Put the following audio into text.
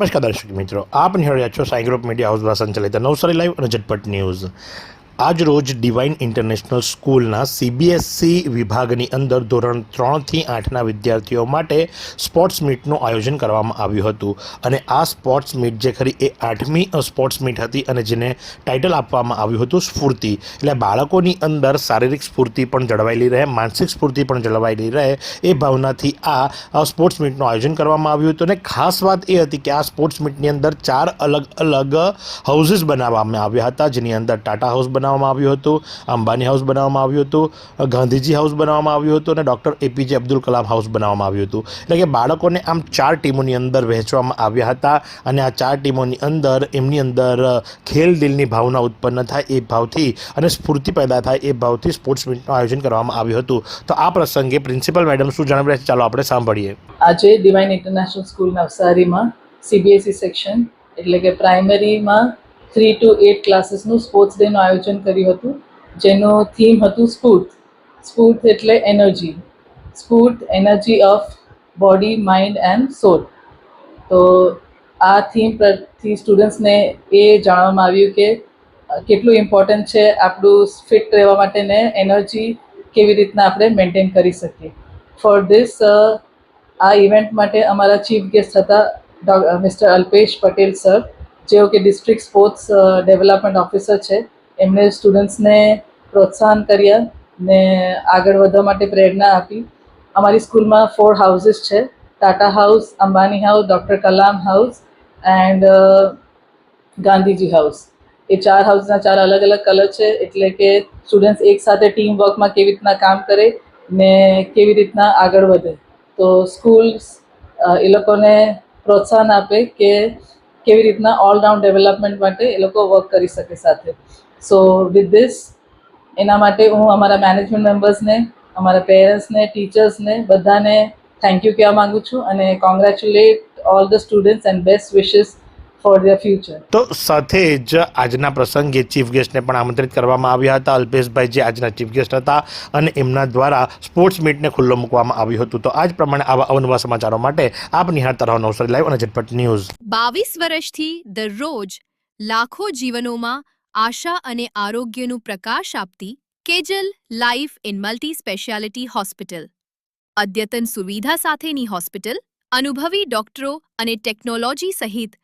નમસ્કાર દર્શક મિત્રો આપ નિહાળ્યા છો સાઈ ગ્રુપ મીડિયા હાઉસ દ્વારા સંચાલિત નવસારી લાઈવ અને ઝટપટ ન્યૂઝ. આજ રોજ ડિવાઇન ઇન્ટરનેશનલ સ્કૂલના સીબીએસસી વિભાગની અંદર ધોરણ ત્રણથી આઠના વિદ્યાર્થીઓ માટે સ્પોર્ટ્સ મીટનું આયોજન કરવામાં આવ્યું હતું. અને આ સ્પોર્ટ્સ મીટ જે ખરી એ આઠમી સ્પોર્ટ્સ મીટ હતી અને જેને ટાઇટલ આપવામાં આવ્યું હતું સ્ફૂર્તિ. એટલે બાળકોની અંદર શારીરિક સ્ફૂર્તિ પણ જળવાયેલી રહે, માનસિક સ્ફૂર્તિ પણ જળવાયેલી રહે એ ભાવનાથી આ સ્પોર્ટ્સ મીટનું આયોજન કરવામાં આવ્યું હતું. અને ખાસ વાત એ હતી કે આ સ્પોર્ટ્સ મીટની અંદર ચાર અલગ અલગ હાઉસીસ બનાવવામાં આવ્યા હતા, જેની અંદર ટાટા હાઉસ બનાવવામાં આવ્યું હતું, અંબાની હાઉસ બનાવવામાં આવ્યું હતું, ગાંધીજી હાઉસ બનાવવામાં આવ્યું હતું અને doctor APJ Abdul Kalam house બનાવવામાં આવ્યું હતું. એટલે કે બાળકોને આમ ચાર ટીમોની અંદર વહેંચવામાં આવ્યા હતા અને આ ચાર ટીમોની અંદર એમની અંદર ખેલ દિલની ભાવના ઉત્પન્ન થાય એ ભાવથી અને સ્ફૂર્તિ પેદા થાય એ ભાવથી સ્પોર્ટ્સ મીટનું આયોજન કરવામાં આવ્યું હતું. તો આ પ્રસંગે પ્રિન્સિપલ મેડમ શું જણાવી રહ્યા છે? ચાલો આપણે સાંભળીએ. આજે ડિવાઇન ઇન્ટરનેશનલ સ્કૂલ નવસારીમાં સીબીએસઈ સેક્શન એટલે કે પ્રાઇમરીમાં થ્રી ટુ એટ ક્લાસીસનું સ્પોર્ટ્સ ડેનું આયોજન કર્યું હતું. જેનું થીમ હતું સ્ફૂર્ત. સ્ફૂર્ત એટલે energy. સ્ફૂર્ત, energy of body, mind and soul. તો આ થીમ પરથી સ્ટુડન્ટ્સને એ જાણવામાં આવ્યું કે કેટલું ઇમ્પોર્ટન્ટ છે આપણું ફિટ રહેવા માટે ને એનર્જી કેવી રીતના આપણે મેન્ટેન કરી શકીએ. ફોર ધીસ આ ઇવેન્ટ માટે અમારા ચીફ ગેસ્ટ હતા મિસ્ટર અલ્પેશ પટેલ સર. જેઓ કે ડિસ્ટ્રિક્ટ સ્પોર્ટ્સ ડેવલપમેન્ટ ઓફિસર છે એમણે સ્ટુડન્ટ્સને પ્રોત્સાહન કર્યા ને આગળ વધવા માટે પ્રેરણા આપી. અમારી સ્કૂલમાં ફોર હાઉસીસ છે Tata house Ambani house doctor Kalam house and Gandhiji house એ ચાર હાઉસના ચાર અલગ અલગ કલર છે, એટલે કે સ્ટુડન્ટ્સ એક સાથે ટીમ વર્કમાં કેવી રીતના કામ કરે ને કેવી રીતના આગળ વધે. તો સ્કૂલ્સ એ લોકોને પ્રોત્સાહન આપે કે કેવી રીતના ઓલરાઉન્ડ ડેવલપમેન્ટ માટે એ લોકો વર્ક કરી શકે સાથે. સો વિથ ધીસ એના માટે હું અમારા મેનેજમેન્ટ મેમ્બર્સને અમારા પેરેન્ટ્સને ટીચર્સને બધાને થેન્ક યુ કહેવા માગું છું અને congratulate all the students and best wishes for the future તો સાથે જ આજના પ્રસંગે ચીફ ગેસ્ટને પણ આમંત્રિત કરવામાં આવ્યા હતા. અલ્પેશભાઈ જે આજના ચીફ ગેસ્ટ હતા અને એમના દ્વારા સ્પોર્ટ્સ મીટને ખુલ્લો મૂકવામાં આવ્યું હતું. તો આજ પ્રમાણે આવા અવનવા સમાચારો માટે આપ નિહાળતા રહો નવસારી લાઈવ અને ઝટપટ ન્યૂઝ. બાવીસ વર્ષથી દરરોજ લાખો જીવનોમાં આશા અને આરોગ્યનું પ્રકાશ આપતી Kejal life in multi speciality hospital. અદ્યતન સુવિધા સાથેની હોસ્પિટલ અનુભવી ડોક્ટરો અને ટેકનોલોજી સહિત